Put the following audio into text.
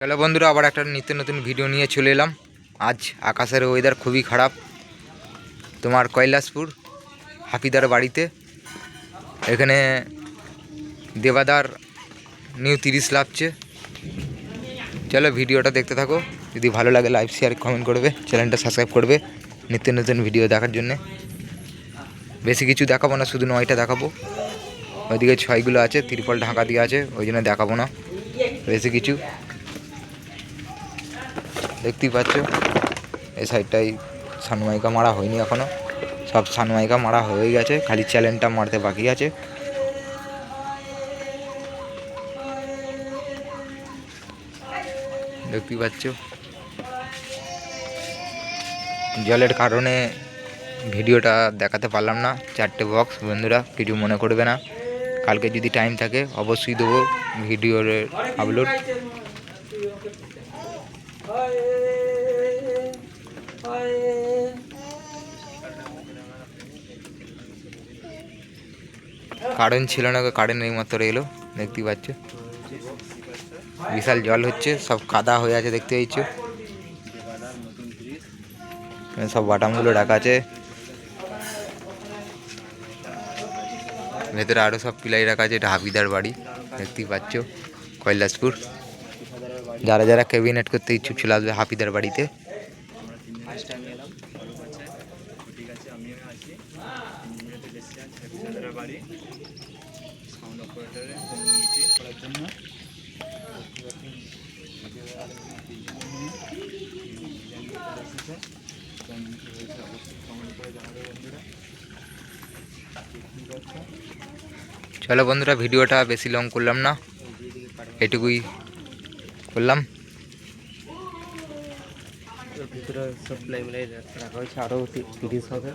Hello বন্ধুরা, আবার একটা নিত্য নতুন ভিডিও নিয়ে চলে এলাম। আজ আকাশের ওয়েদার খুবই খারাপ। তোমার কৈলাসপুর, হাফিদার বাড়িতে। এখানে দেবাদার নিউ তিরিশ লাভছে চলো ভিডিওটা দেখতে থাকো। যদি ভালো লাগে লাইভ শেয়ার কমেন্ট করবে। চ্যানেলটা সাবস্ক্রাইব করবে। নিত্য নতুন ভিডিও দেখার জন্যে। বেশি কিছু দেখাবো না, শুধু নয়টা দেখাবো। ওইদিকে ছয়গুলো আছে, তিরপল ঢাকা দিয়ে আছে, ওই জন্য দেখাবো না। বেশি কিছু। দেখতেই পাচ্ছ। এই সাইডটাই সানমাইকা মারা হয়নি এখনও। সব সানমাইকা মারা হয়ে গেছে। খালি চ্যালেঞ্জটা মারতে বাকি আছে। দেখতেই পাচ্ছ। জলের কারণে ভিডিওটা দেখাতে পারলাম না। চারটে বক্স বন্ধুরা, কিছু মনে করবে না। কালকে যদি টাইম থাকে, অবশ্যই দেবো ভিডিওর আপলোড কারেন্ট ছিল না, কারেন্ট এই মাত্র এলো, দেখতেই পাচ্ছ। বিশাল জল হচ্ছে, সব কাদা হয়ে আছে, দেখতে পাচ্ছ। সব বাটামগুলো রাখা আছে। ভেতরে আরও সব পিলাই রাখা আছে, এটা হাবিদার বাড়ি, দেখতেই পাচ্ছ, কৈলাসপুর। যারা যারা ক্যাবিনেট করতে ইচ্ছুক চলে আসবে হাফিদার বাড়িতে। চলো বন্ধুরা, ভিডিওটা বেশি লং করলাম না। এটুকুই। করলাম। ভিতরে সব প্লাই মিলাই রাখা হয়েছে আরও তিরিশ হবে।